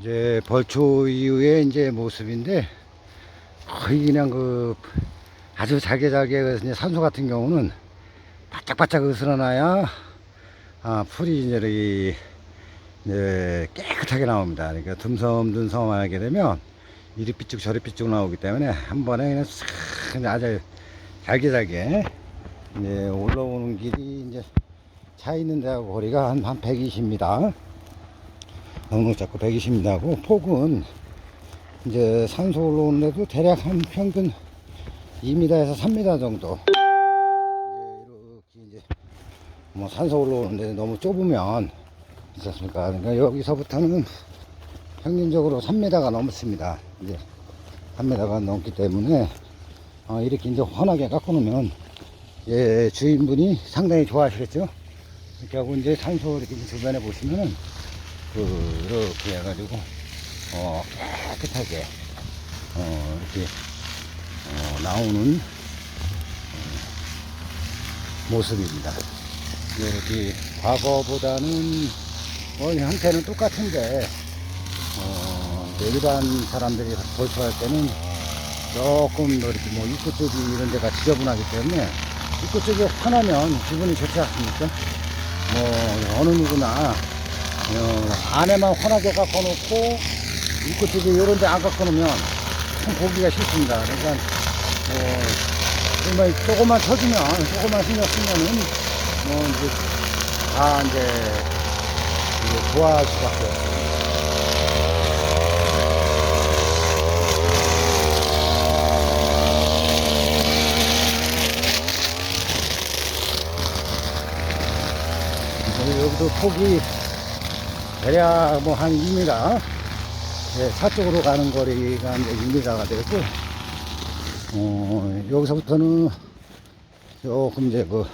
이제 벌초 이후에 이제 모습인데 거의 그냥 그 아주 잘게 잘게 그 이제 산소 같은 경우는 바짝바짝 으스러나야 아, 풀이 이제 이렇게 이제 깨끗하게 나옵니다. 그러니까 듬성듬성하게 되면 이리 삐쭉 저리 삐쭉 나오기 때문에 한 번에 그냥 싹 아주 잘게 잘게 이제 올라오는 길이 이제 차 있는 데하고 거리가 한, 한 120m 넉넉 잡고 120m하고 폭은 이제 산소 올라오는데도 대략 한 평균 2m에서 3m 정도 예, 이렇게 이제 뭐 산소 올라오는데 너무 좁으면 않습니까? 그러니까 여기서부터는 평균적으로 3m가 넘습니다. 이제 3m가 넘기 때문에 어, 이렇게 이제 환하게 깎아 놓으면 예, 주인분이 상당히 좋아하시겠죠? 이렇게 하고 이제 산소 이렇게 주변에 보시면은 그 이렇게 해가지고 어, 깨끗하게 어, 이렇게 어, 나오는 어, 모습입니다. 이렇게 과거보다는 뭐 형태는 똑같은데 어, 일반 사람들이 벌초할 때는 조금 더 이렇게 뭐 입구 쪽이 이런 데가 지저분하기 때문에 입구 쪽이 환하면 기분이 좋지 않습니까? 뭐 어느 누구나 어, 안에만 환하게 깎아놓고 입구 쪽에 이런 데안 깎아놓으면 참 보기가 싫습니다. 그러니까 뭐 정말 조금만 쳐주면 조금만 신경 쓰면은 뭐 이제 다 이제 이제 좋아할 수밖에 없어요. 여기도 폭이 대략 뭐 한 2m, 예, 차 쪽으로 가는 거리가 이제 2m가 되고, 어, 여기서부터는 조금 이제 그,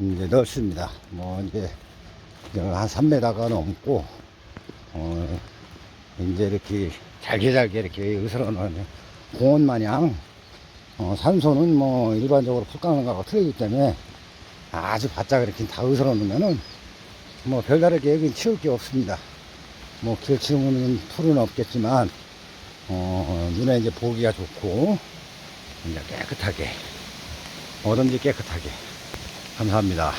이제 넓습니다. 뭐 이제 한 3m가 넘고, 어, 이제 이렇게 잘게 잘게 이렇게 으스러놓은 공원 마냥, 어, 산소는 뭐 일반적으로 풀 깎는 거하고 틀리기 때문에 아주 바짝 이렇게 다 으스러 놓으면은 뭐 별다르게 여긴 치울 게 없습니다. 뭐 길 치우는 풀은 없겠지만 어, 눈에 이제 보기가 좋고 이제 깨끗하게 뭐든지 깨끗하게 감사합니다.